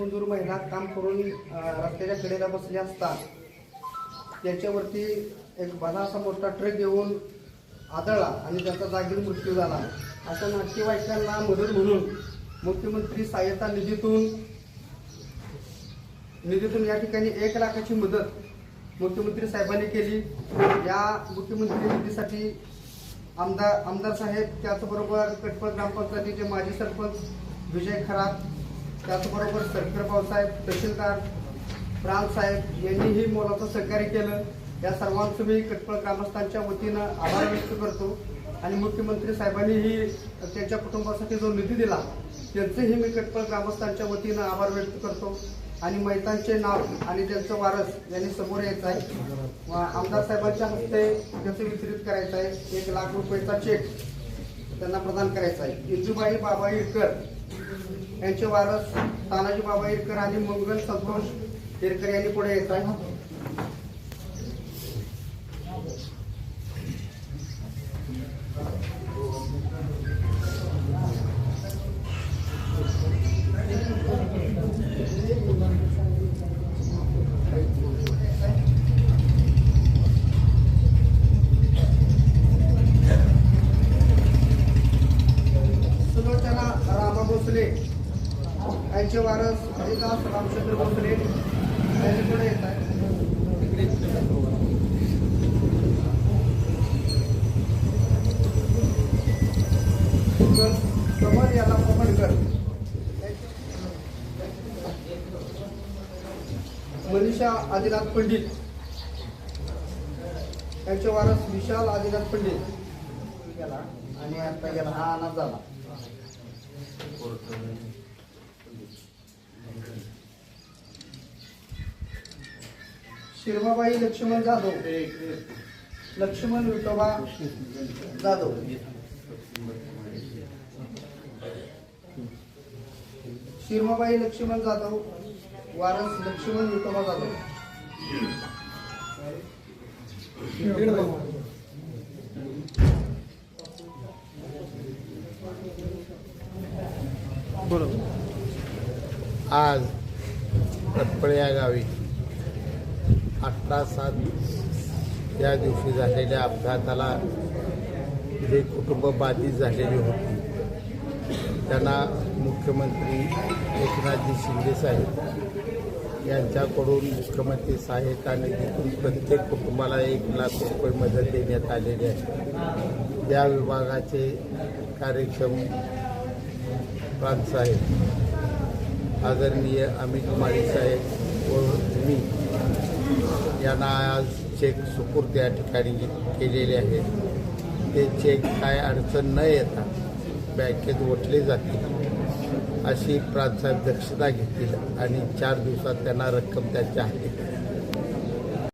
मंजूर महिला काम करून रस्त्याच्या कडेला बसले असतात त्याच्यावरती एक भला असा मोठा ट्रक येऊन आदळला आणि त्याचा जागीर मृत्यू झाला. अशा नातेवाईकांना मदत म्हणून मुख्यमंत्री सहाय्यता निधीतून निधीतून या ठिकाणी एक लाखाची मदत मुख्यमंत्री साहेबांनी केली. या मुख्यमंत्री निधीसाठी आमदार आमदार साहेब त्याचबरोबर कटपळ ग्रामपंचायतीचे माजी सरपंच विजय खरात त्याचबरोबर सरकार साहेब तहसीलदार प्राण साहेब यांनीही मोलाचं सहकार्य केलं. या सर्वांचं मी कटपळ ग्रामस्थांच्या वतीनं आभार व्यक्त करतो. आणि मुख्यमंत्री साहेबांनीही त्यांच्या कुटुंबासाठी जो निधी दिला त्यांचंही मी कटपळ ग्रामस्थांच्या वतीनं आभार व्यक्त करतो. आणि मैतांचे नाव आणि त्यांचं वारस यांनी समोर यायचं आहे. आमदार साहेबांच्या हस्ते त्याचं वितरित करायचं आहे. एक लाख रुपयाचा चेक त्यांना प्रदान करायचा आहे. जिजूबाई बाबा इरकर यांचे वारस तानाजी बाबा इरकर आणि मंगल संतोष इरकर यांनी पुढे येत आहे. भोसले यांचे वारस हरिदास रामचंद्र भोसले यांनी पुढे येत आहे. समर याला मोहनकर मनीषा आदिनाथ पंडित. यांचे वारस विशाल आदिनाथ पंडित. गेला आणि आता गेला हा अनाथ झाला. शिरमाबाई लक्ष्मण जाधव. लक्ष्मण विठोबा जाधव. शिरमाबाई लक्ष्मण जाधव. वारस लक्ष्मण विठोबा जाधव. आज कटपळ या गावी. अठरा सात या दिवशी झालेल्या अपघाताला जे कुटुंब बाधित झालेली होती त्यांना मुख्यमंत्री एकनाथजी शिंदे साहेब यांच्याकडून मुख्यमंत्री सहाय्यता निधीतून प्रत्येक कुटुंबाला एक लाख रुपये मदत देण्यात आलेली आहे. या विभागाचे कार्यक्षम प्रांत साहेब आदरणीय अमित माळी साहेब व मी यांना आज चेक सुपूर्द या ठिकाणी केलेले आहेत. ते चेक काय अडचण न येता बँकेत ओतले जातील अशी प्रांतसाहेब दक्षता घेतील आणि चार दिवसात त्यांना रक्कम त्यांच्या हाती